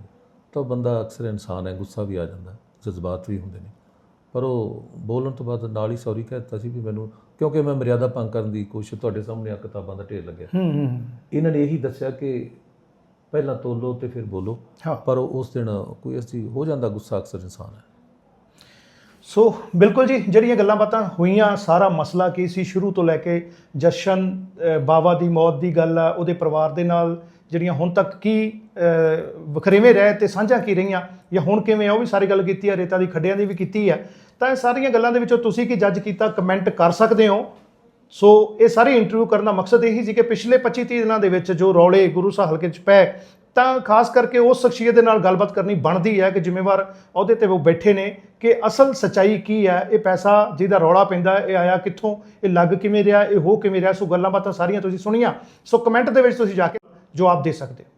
ਤਾਂ ਬੰਦਾ ਅਕਸਰ ਇਨਸਾਨ ਹੈ ਗੁੱਸਾ ਵੀ ਆ ਜਾਂਦਾ ਜਜ਼ਬਾਤ ਵੀ ਹੁੰਦੇ ਨੇ। ਪਰ ਉਹ ਬੋਲਣ ਤੋਂ ਬਾਅਦ ਨਾਲ ਹੀ ਸੌਰੀ ਕਹਿ ਦਿੱਤਾ ਸੀ ਵੀ ਮੈਨੂੰ ਕਿਉਂਕਿ ਮੈਂ ਮਰਿਆਦਾ ਭੰਗ ਕਰਨ ਦੀ ਕੋਸ਼ਿਸ਼ ਤੁਹਾਡੇ ਸਾਹਮਣੇ ਆ ਕਿਤਾਬਾਂ ਦਾ ਢੇਰ ਲੱਗਿਆ। ਇਹਨਾਂ ਨੇ ਇਹੀ ਦੱਸਿਆ ਕਿ ਪਹਿਲਾਂ ਤੋਲੋ ਤੇ ਫਿਰ ਬੋਲੋ। ਪਰ ਉਹ ਉਸ ਦਿਨ ਕੋਈ ਅਸੀਂ ਹੋ ਜਾਂਦਾ ਗੁੱਸਾ ਅਕਸਰ ਇਨਸਾਨ ਹੈ। ਸੋ ਬਿਲਕੁਲ ਜੀ ਜਿਹੜੀਆਂ ਗੱਲਾਂ ਬਾਤਾਂ ਹੋਈਆਂ ਸਾਰਾ ਮਸਲਾ ਕੀ ਸੀ? ਸ਼ੁਰੂ ਤੋਂ ਲੈ ਕੇ ਜਸ਼ਨ ਬਾਵਾ ਦੀ ਮੌਤ ਦੀ ਗੱਲ ਆ ਉਹਦੇ ਪਰਿਵਾਰ ਦੇ ਨਾਲ ਜਿਹੜੀਆਂ ਹੁਣ ਤੱਕ ਕੀ ਵਖਰੇਵੇਂ ਰਹਿ ਤੇ ਸਾਂਝਾ ਕੀ ਰਹੀਆਂ ਜਾਂ ਹੁਣ ਕਿਵੇਂ ਆ, ਉਹ ਵੀ ਸਾਰੀ ਗੱਲ ਕੀਤੀ ਆ, ਰੇਤਾ ਦੀ ਖੱਡਿਆਂ ਦੀ ਵੀ ਕੀਤੀ ਆ, ਤਾਂ ਇਹ ਸਾਰੀਆਂ ਗੱਲਾਂ ਦੇ ਵਿੱਚੋਂ ਤੁਸੀਂ ਕੀ ਜੱਜ ਕੀਤਾ ਕਮੈਂਟ ਕਰ ਸਕਦੇ ਹੋ? ਸੋ ਇਹ ਸਾਰੇ ਇੰਟਰਵਿਊ ਕਰਨ ਦਾ ਮਕਸਦ ਇਹੀ ਸੀ ਕਿ ਪਿਛਲੇ 25 30 ਦਿਨਾਂ ਦੇ ਵਿੱਚ ਜੋ ਰੌਲੇ ਗੁਰੂ ਸਾਹਿਬ ਹਲਕੇ 'ਚ ਪਏ, ਤਾਂ ਖਾਸ ਕਰਕੇ ਉਸ ਸ਼ਖਸੀਅਤ ਦੇ ਨਾਲ ਗੱਲਬਾਤ ਕਰਨੀ ਬਣਦੀ ਹੈ ਕਿ ਜ਼ਿੰਮੇਵਾਰ ਅਹੁਦੇ ਤੇ ਉਹ ਬੈਠੇ ਨੇ ਕਿ ਅਸਲ ਸਚਾਈ ਕੀ ਹੈ, ਇਹ ਪੈਸਾ ਜਿਹਦਾ ਰੌਲਾ ਪੈਂਦਾ, ਇਹ ਆਇਆ ਕਿੱਥੋਂ, ਇਹ ਲੱਗ ਕਿਵੇਂ ਰਿਹਾ, ਇਹ ਹੋ ਕਿਵੇਂ ਰਿਹਾ, ਸੋ ਗੱਲਾਂ ਬਾਤਾਂ ਸਾਰੀਆਂ ਤੁਸੀਂ ਸੁਣੀਆਂ। ਸੋ ਕਮੈਂਟ ਦੇ ਵਿੱਚ ਤੁਸੀਂ ਜਾ ਕੇ ਜਵਾਬ ਦੇ ਸਕਦੇ ਹੋ।